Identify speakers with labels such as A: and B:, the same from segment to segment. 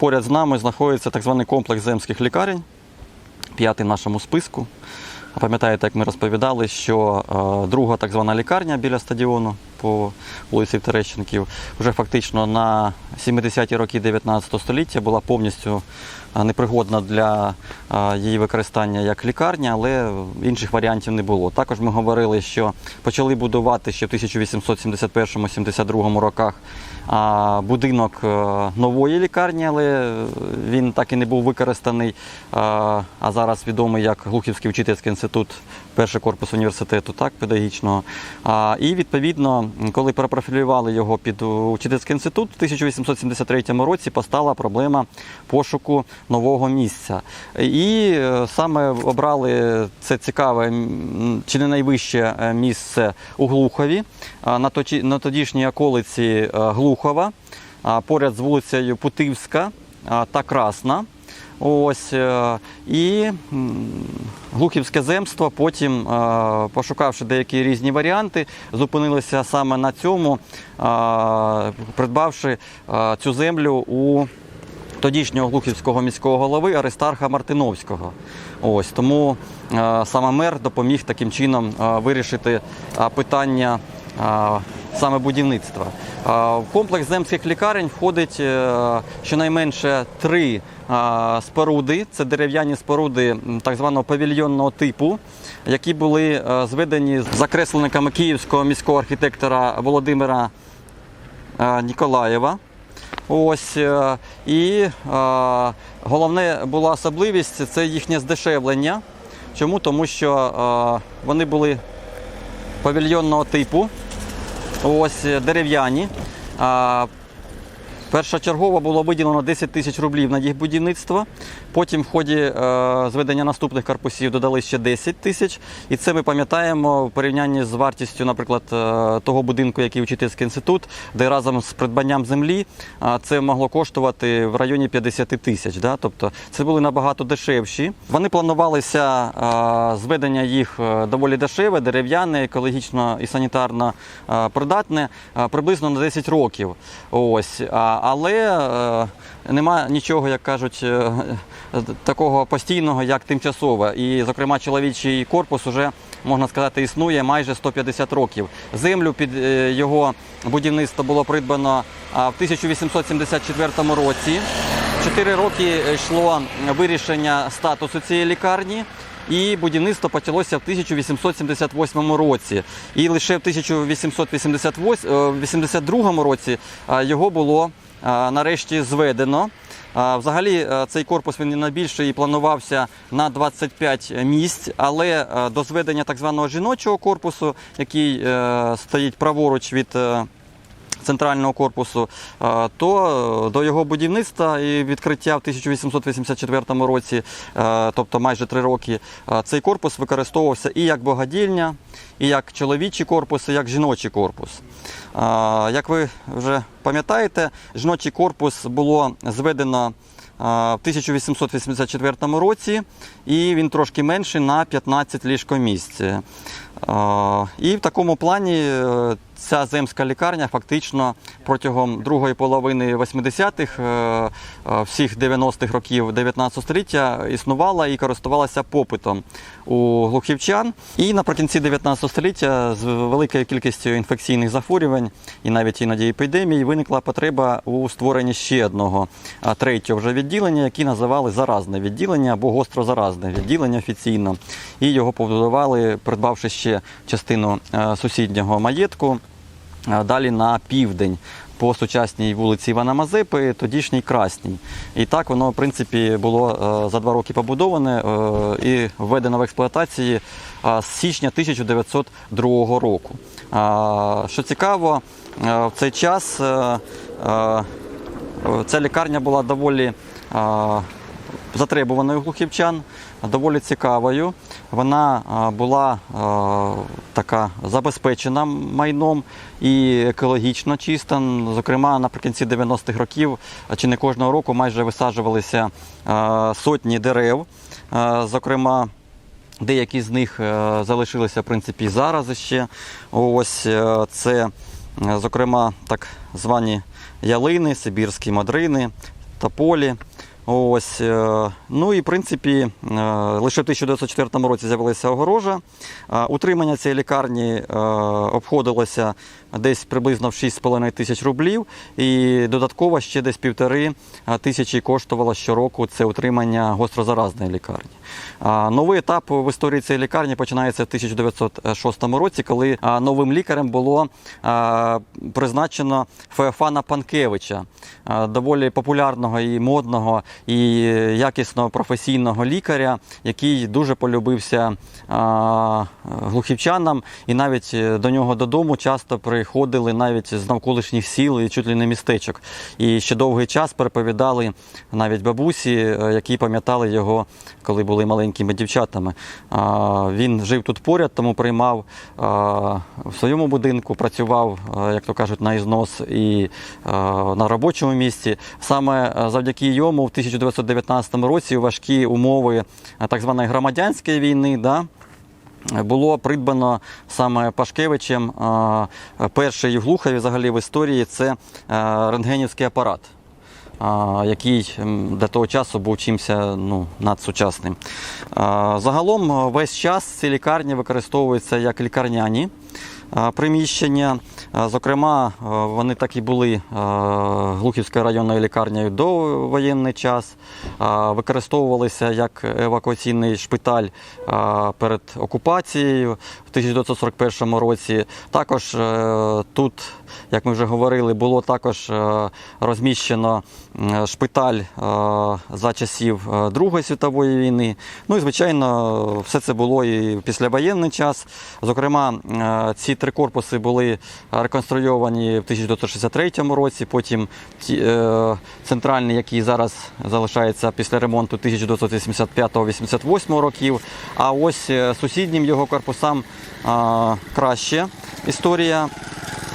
A: поряд з нами знаходиться так званий комплекс земських лікарень, п'ятий в нашому списку. А Пам'ятаєте, як ми розповідали, що е, друга так звана лікарня біля стадіону по вулиці Терещенків вже фактично на 70-ті роки 19 століття була повністю непригодна для її використання як лікарня, але інших варіантів не було. Також ми говорили, що почали будувати ще в 1871-72 роках будинок е, нової лікарні, але він так і не був використаний. А зараз відомий як Глухівський вчительський інститут, перший корпус університету, так, педагогічного. І відповідно, коли перепрофілювали його під учительський інститут, в 1873 році постала проблема пошуку нового місця. І е, саме обрали це цікаве, чи не найвище е, місце у Глухові, на тодішній околиці е, Глухова, поряд з вулицею Путивська та Красна. Ось е, і Глухівське земство, потім, е, пошукавши деякі різні варіанти, зупинилося саме на цьому, е, придбавши цю землю у тодішнього глухівського міського голови Аристарха Мартиновського. Ось тому саме мер допоміг таким чином вирішити питання саме будівництва. В комплекс земських лікарень входить е, щонайменше три споруди. Це дерев'яні споруди так званого павільйонного типу, які були е, зведені закресленниками київського міського архітектора Володимира е, Ніколаєва. Ось і е, головне була особливість це їхнє здешевлення. Чому? Тому що е, вони були павільйонного типу, ось е, дерев'яні. Е, Першочергово було виділено 10 тисяч рублів на їх будівництво. Потім в ході е, зведення наступних корпусів додали ще 10 тисяч. І це ми пам'ятаємо в порівнянні з вартістю, наприклад, е, того будинку, який учительський інститут, де разом з придбанням землі е, це могло коштувати в районі 50 тисяч. Тобто це були набагато дешевші. Вони планувалися зведення їх доволі дешеве, дерев'яне, екологічно і санітарно придатне, приблизно на 10 років. Ось. Але е, нема нічого, як кажуть, е, такого постійного, як тимчасове. І, зокрема, чоловічий корпус уже, можна сказати, існує майже 150 років. Землю під е, його будівництво було придбано в 1874 році. Чотири роки йшло вирішення статусу цієї лікарні. І будівництво почалося в 1878 році. І лише в 1882 році його було нарешті зведено. Взагалі е, цей корпус він найбільший і планувався на 25 місць, але е, до зведення так званого жіночого корпусу, який е, стоїть праворуч від центрального корпусу, е, то е, до його будівництва і відкриття в 1884 році, е, тобто майже три роки, цей корпус використовувався і як богадільня, і як чоловічий корпус, і як жіночий корпус. Як ви вже пам'ятаєте, жіночий корпус було зведено в 1884 році, і він трошки менший на 15 ліжкомісць. І в такому плані е, ця земська лікарня фактично протягом другої половини 80-х, е, е, всіх 90-х років 19 століття існувала і користувалася попитом у глухівчан. І наприкінці 19 століття з великою кількістю інфекційних захворювань і навіть іноді епідемій виникла потреба у створенні ще одного третього вже відділення, яке називали заразне відділення або гострозаразне відділення офіційно. І його побудували, придбавши ще частину е, сусіднього маєтку. Е, Далі на південь по сучасній вулиці Івана Мазепи, тодішній Красній. І так воно, в принципі, було е, за два роки побудоване і введено в експлуатації з січня 1902 року. Що цікаво, в цей час ця лікарня була доволі затребуваною глухівчан, доволі цікавою. Вона е, була е, така забезпечена майном і екологічно чиста. Зокрема, наприкінці 90-х років чи не кожного року майже висаджувалися е, сотні дерев. Зокрема, Деякі з них залишилися в принципі зараз ще. Ось це, зокрема, так звані ялини, сибірські мадрини, тополі. Ось, е, ну і в принципі, е, лише в 1904 році з'явилася огорожа. Е, Утримання цієї лікарні обходилося десь приблизно в 6,5 тисяч рублів, і додатково ще десь півтори тисячі коштувало щороку це утримання гострозаразної лікарні. Новий етап в історії цієї лікарні починається в 1906 році, коли новим лікарем було призначено Феофана Панкевича, доволі популярного і модного і якісного професійного лікаря, який дуже полюбився глухівчанам, і навіть е, до нього додому часто приходили навіть з навколишніх сіл і чуть ли не містечок. І ще довгий час переповідали навіть бабусі, е, які пам'ятали його, коли були маленькими дівчатами. Він жив тут поряд, тому приймав в своєму будинку, працював, як то кажуть, на ізнос і на робочому місці. Саме завдяки йому в 1919 році у важкі умови так званої громадянської війни. Да, було придбано саме Пашкевичем а, перший в взагалі в історії це рентгенівський апарат, який до того часу був чимся ну, надсучасним. Загалом весь час ці лікарні використовуються як лікарняні приміщення. Зокрема, вони так і були Глухівською районною лікарнею до воєнний час, використовувалися як евакуаційний шпиталь перед окупацією в 1941 році. Також е, тут, як ми вже говорили, було також е, розміщено шпиталь е, за часів Другої світової війни. Ну і звичайно, все це було і післявоєнний час. Зокрема, ці три корпуси були реконструйовані в 1963 році. Потім ті, центральний, який зараз залишається після ремонту 1985-88 років. А ось сусіднім його корпусам а, краще історія.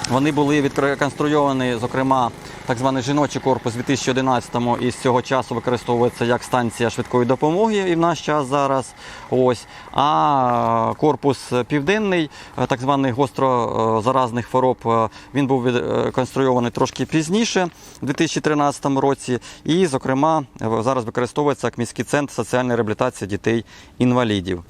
A: Вони були відреконструйовані, зокрема, так званий жіночий корпус у 2011-му і з цього часу використовується як станція швидкої допомоги і в наш час зараз. Ось. А корпус південний, е, так званий гострозаразних хвороб, е, він був відконструйований трошки пізніше, у 2013 році. І, зокрема, е, зараз використовується як міський центр соціальної реабілітації дітей-інвалідів.